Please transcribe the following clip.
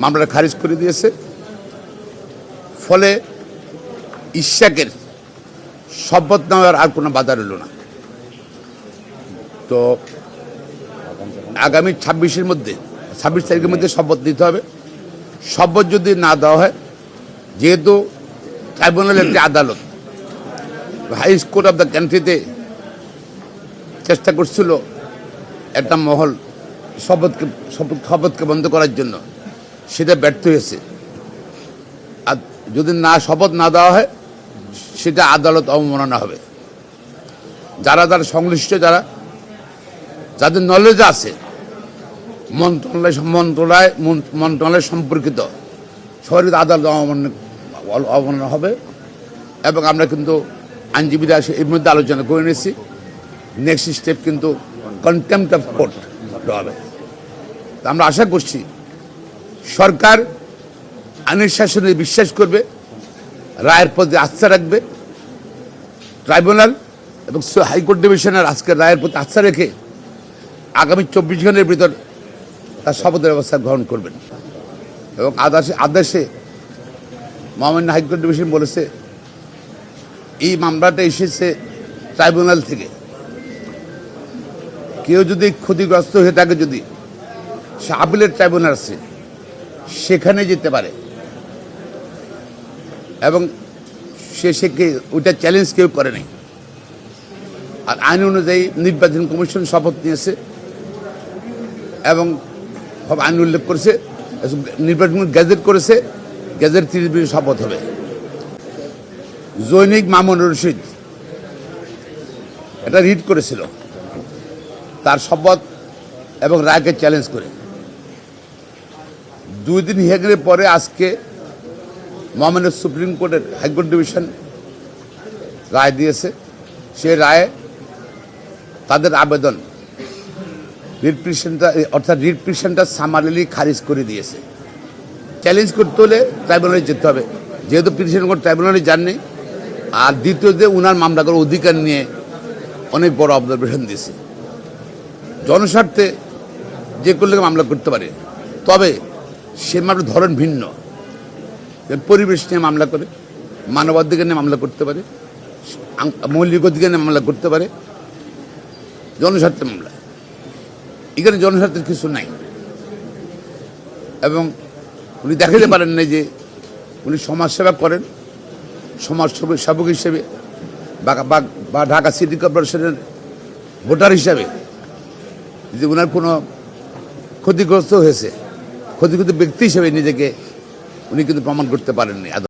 মামলাটা খারিজ করে দিয়েছে। ফলে ইশাকের শপথ নেওয়ার আর কোনো বাধা রইল না। তো আগামী ছাব্বিশের মধ্যে, ছাব্বিশ তারিখের মধ্যে শপথ দিতে হবে। শপথ যদি না দেওয়া হয়, যেহেতু ট্রাইব্যুনাল একটি আদালত হাই কোর্ট অফ দ্য কান্ট্রিতে চেষ্টা করছিল একটা মহল শপথকে শপথকে বন্ধ করার জন্য। সেটা ব্যর্থ হয়েছে। আর যদি না শপথ না দেওয়া হয়, সেটা আদালত অবমাননা হবে। যারা যারা সংশ্লিষ্ট, যারা যাদের নলেজ আছে, মন্ত্রণালয় মন্ত্রণালয় মন্ত্রণালয় সম্পর্কিত সরকারি আদালত অবমাননা অবমাননা হবে এবং আমরা কিন্তু আইনজীবীরা এর মধ্যে আলোচনা করে নিয়েছি। নেক্সট স্টেপ কিন্তু কন্টেম্পট অফ কোর্ট হবে। তা আমরা আশা করছি সরকার আইনের শাসনে বিশ্বাস করবে, রায়ের প্রতি আস্থা রাখবে। ট্রাইব্যুনাল এবং হাইকোর্ট ডিভিশনের আজকের রায়ের প্রতি আস্থা রেখে আগামী চব্বিশ ঘণ্টার ভিতর তার শপথের ব্যবস্থা গ্রহণ করবেন। এবং আদেশে আদেশে মহামান্য হাইকোর্ট ডিভিশন বলেছে, এই মামলাটা এসেছে ট্রাইব্যুনাল থেকে। কেউ যদি ক্ষতিগ্রস্ত হয়ে থাকে যদি, সে আপিলের ট্রাইব্যুনাল আছে। সেখানে যেতে পারে। এবং সে সে কে- ওইটা চ্যালেঞ্জ কেউ করে নাই। আর আইন অনুযায়ী নির্বাচন কমিশন শপথ নিয়েছে এবং আইন উল্লেখ করেছে, নির্বাচন গ্যাজেট করেছে, গ্যাজেট তিরিশ শপথ হবে। জৈনিক মামুন রশিদ, এটা রিড করেছিল। তার শপথ এবং রায়কে চ্যালেঞ্জ করে। দুই দিন হিয়ারিংয়ের পরে আজকে মহামান্য সুপ্রিম কোর্টের হাইকোর্ট ডিভিশন রায় দিয়েছে। সে রায়ে তাদের আবেদন রিট পিটিশনটা, অর্থাৎ রিট পিটিশনটা সামারিলি খারিজ করে দিয়েছে। চ্যালেঞ্জ করতে হলে ট্রাইব্যুনালে যেতে হবে। যেহেতু পিটিশন কোর্ট ট্রাইব্যুনালে যাননি, আর দ্বিতীয় যে উনার মামলা করার অধিকার নিয়ে অনেক বড় অবজারভেশন দিয়েছে। জনস্বার্থে যে করলে মামলা করতে পারে। তবে সে মামলার ধরন ভিন্ন। পরিবেশ নিয়ে মামলা করে, মানবাধিকার নিয়ে মামলা করতে পারে, মৌলিক অধিকার নিয়ে মামলা করতে পারে, জনস্বার্থে মামলা। এখানে জনস্বার্থের কিছু নাই। এবং উনি দেখাতে পারেন না যে উনি সমাজসেবা করেন সমাজ সেবক- হিসেবে, বা ঢাকা সিটি কর্পোরেশনের ভোটার হিসাবে। যে ওনার কোনো ক্ষতিগ্রস্ত হয়েছে ক্ষতিগ্রস্ত ব্যক্তি হিসেবে নিজেকে উনি কিন্তু প্রমাণ করতে পারেননি।